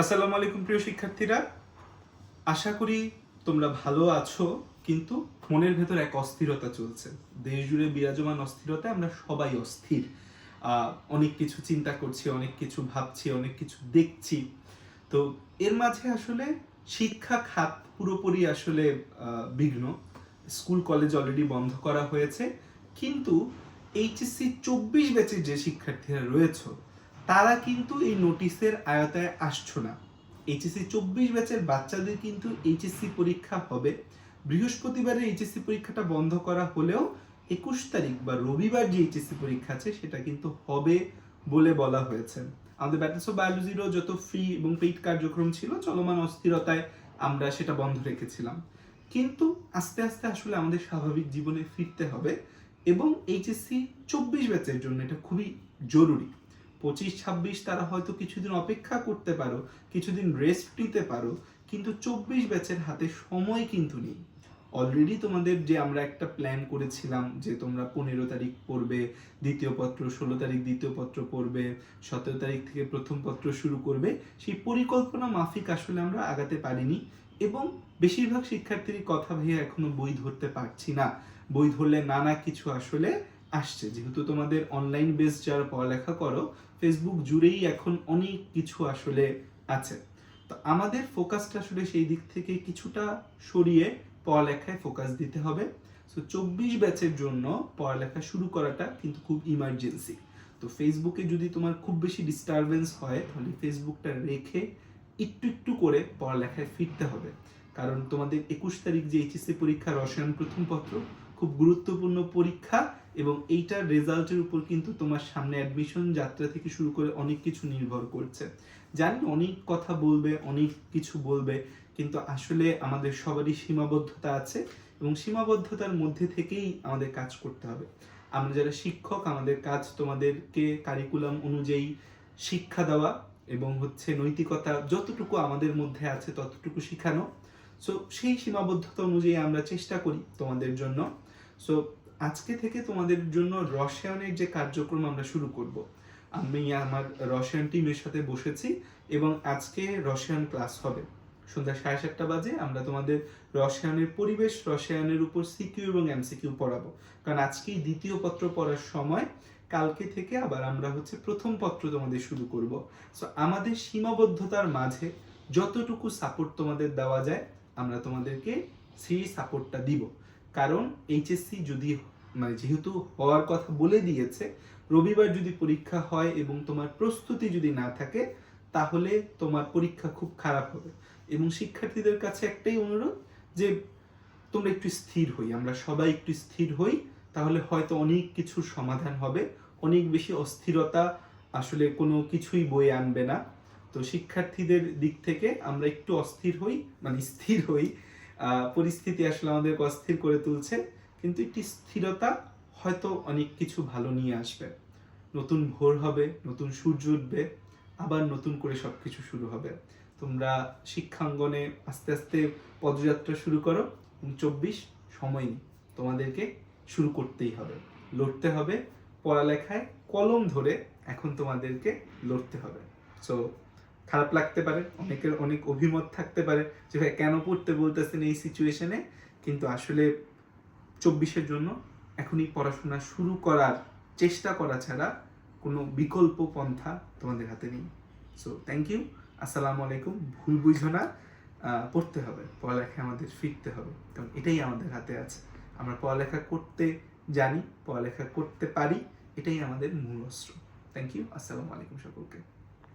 আসসালামু আলাইকুম প্রিয় শিক্ষার্থীরা। আশা করি তোমরা ভালো আছো, কিন্তু মনের ভেতর এক অস্থিরতা চলছে। দেশ জুড়ে বিরাজমান অস্থিরতা আমরা সবাই অস্থির। অনেক কিছু চিন্তা করছি, অনেক কিছু ভাবছি, অনেক কিছু দেখছি। তো এর মাঝে আসলে শিক্ষা খাত পুরোপুরি আসলে বিঘ্ন। স্কুল, কলেজ অলরেডি বন্ধ করা হয়েছে। কিন্তু এইচএসসি চব্বিশ ব্যাচের যে শিক্ষার্থীরা রয়েছে তারা কিন্তু এই নোটিশের আয়তায় আসছো না। এইচএসসি চব্বিশ ব্যাচের বাচ্চাদের কিন্তু এইচএসসি পরীক্ষা হবে। বৃহস্পতিবারে এইচএসসি পরীক্ষাটা বন্ধ করা হলেও একুশ তারিখ বা রবিবার যে এইচএসসি পরীক্ষা আছে সেটা কিন্তু হবে বলে বলা হয়েছে। আমাদের ব্যাটেলস অফ বায়োলজিরও যত ফ্রি এবং পেইড কার্যক্রম ছিল, চলমান অস্থিরতায় আমরা সেটা বন্ধ রেখেছিলাম। কিন্তু আস্তে আস্তে আসলে আমাদের স্বাভাবিক জীবনে ফিরতে হবে এবং এইচএসসি চব্বিশ ব্যাচের জন্য এটা খুবই জরুরি। পঁচিশ, ছাব্বিশ তারা হয়তো কিছুদিন অপেক্ষা করতে পারো, কিছুদিন রেস্ট নিতে পারো, কিন্তু চব্বিশ ব্যাচের হাতে সময় কিন্তু নেই। অলরেডি তোমাদের যে আমরা একটা প্ল্যান করেছিলাম যে তোমরা পনেরো তারিখ পড়বে, দ্বিতীয় পত্র ষোলো তারিখ, দ্বিতীয় পত্র পড়বে, সতেরো তারিখ থেকে প্রথম পত্র শুরু করবে, সেই পরিকল্পনা মাফিক আসলে আমরা আগাতে পারিনি এবং বেশিরভাগ শিক্ষার্থীর কথা ভেবে এখনও বই ধরতে পারছি না। বই ধরলে নানা কিছু আসলে আসছে। যেহেতু তোমাদের অনলাইন বেস যারা পড়ালেখা করো ফেসবুক জুড়েই এখন অনেক কিছু আসলে আছে। তো আমাদের ফোকাসটা আসলে সেই দিক থেকে কিছুটা সরিয়ে পড়ালেখায় ফোকাস দিতে হবে। সো চব্বিশ ব্যাচের জন্য পড়ালেখা শুরু করাটা কিন্তু খুব ইমার্জেন্সি তো ফেসবুকে যদি তোমার খুব বেশি ডিস্টারবেন্স হয়, তাহলে ফেসবুকটা রেখে একটু একটু করে পড়ালেখায় ফিরতে হবে। কারণ তোমাদের একুশ তারিখ যে এইচএসসি পরীক্ষা রসায়ন প্রথম পত্র, খুব গুরুত্বপূর্ণ পরীক্ষা। এবং এইটার রেজাল্টের উপর কিন্তু তোমার সামনে অ্যাডমিশন যাত্রা থেকে শুরু করে অনেক কিছু নির্ভর করছে। জানি অনেক কথা বলবে, অনেক কিছু বলবে, কিন্তু আসলে আমাদের সবারই সীমাবদ্ধতা আছে এবং সীমাবদ্ধতার মধ্যে থেকেই আমাদের কাজ করতে হবে। আমরা যারা শিক্ষক, আমাদের কাজ তোমাদেরকে কারিকুলাম অনুযায়ী শিক্ষা দেওয়া এবং হচ্ছে নৈতিকতা যতটুকু আমাদের মধ্যে আছে ততটুকু শেখানো। সো সেই সীমাবদ্ধতা অনুযায়ী আমরা চেষ্টা করি তোমাদের জন্য। সো আজকে থেকে তোমাদের জন্য রসায়নের যে কার্যক্রম আমরা শুরু করব। আমি আমার রসায়ন টিমের সাথে বসেছি এবং আজকে রসায়ন ক্লাস হবে। সন্ধ্যা সাড়ে সাতটা বাজে, আমরা তোমাদের রসায়নের পরিবেশ, রসায়নের উপর সিকিউ এবং এমসিকিউ পড়াবো। কারণ আজকেই দ্বিতীয় পত্র পড়ার সময়, কালকে থেকে আবার আমরা হচ্ছে প্রথম পত্র তোমাদের শুরু করব। সো আমাদের সীমাবদ্ধতার মাঝে যতটুকু সাপোর্ট তোমাদের দেওয়া যায়, আমরা তোমাদেরকে সেই সাপোর্টটা দিব। কারণ এইচএসসি যদি মানে যেহেতু হওয়ার কথা বলে দিয়েছে, রবিবার যদি পরীক্ষা হয় এবং তোমার প্রস্তুতি যদি না থাকে, তাহলে তোমার পরীক্ষা খুব খারাপ হবে। এবং শিক্ষার্থীদের কাছে একটাই অনুরোধ যে, তোমরা একটু স্থির হই, আমরা সবাই একটু স্থির হই, তাহলে হয়তো অনেক কিছুর সমাধান হবে, অনেক বেশি অস্থিরতা আসলে কোনো কিছুই বয়ে আনবে না। তো শিক্ষার্থীদের দিক থেকে আমরা একটু অস্থির হই মানে স্থির হই পরিস্থিতি আসলে আমাদেরকে অস্থির করে তুলছে। কিন্তু একটি স্থিরতা হয়তো অনেক কিছু ভালো নিয়ে আসবে। নতুন ভোর হবে, নতুন সূর্য উঠবে, আবার নতুন করে সব কিছু শুরু হবে। তোমরা শিক্ষাঙ্গনে আস্তে আস্তে পদযাত্রা শুরু করো চব্বিশ সময় তোমাদেরকে শুরু করতেই হবে। লড়তে হবে, পড়ালেখায় কলম ধরে এখন তোমাদেরকে লড়তে হবে। সো খারাপ লাগতে পারে, অনেকের অনেক অভিমত থাকতে পারে যে, ভাই, কেন পড়তে বলতেছেন এই সিচুয়েশনে কিন্তু আসলে চব্বিশের জন্য এখনই পড়াশোনা শুরু করার চেষ্টা করা ছাড়া কোনো বিকল্প পন্থা তোমাদের হাতে নেই। সো থ্যাংক ইউ আসসালামু আলাইকুম। ভুল বুঝো না। পড়তে হবে। পড়ালেখায় আমাদের ফিরতে হবে। কারণ এটাই আমাদের হাতে আছে। আমরা পড়ালেখা করতে জানি, পড়ালেখা করতে পারি, এটাই আমাদের মূল অস্ত্র। থ্যাংক ইউ আসসালামু আলাইকুম সকলকে।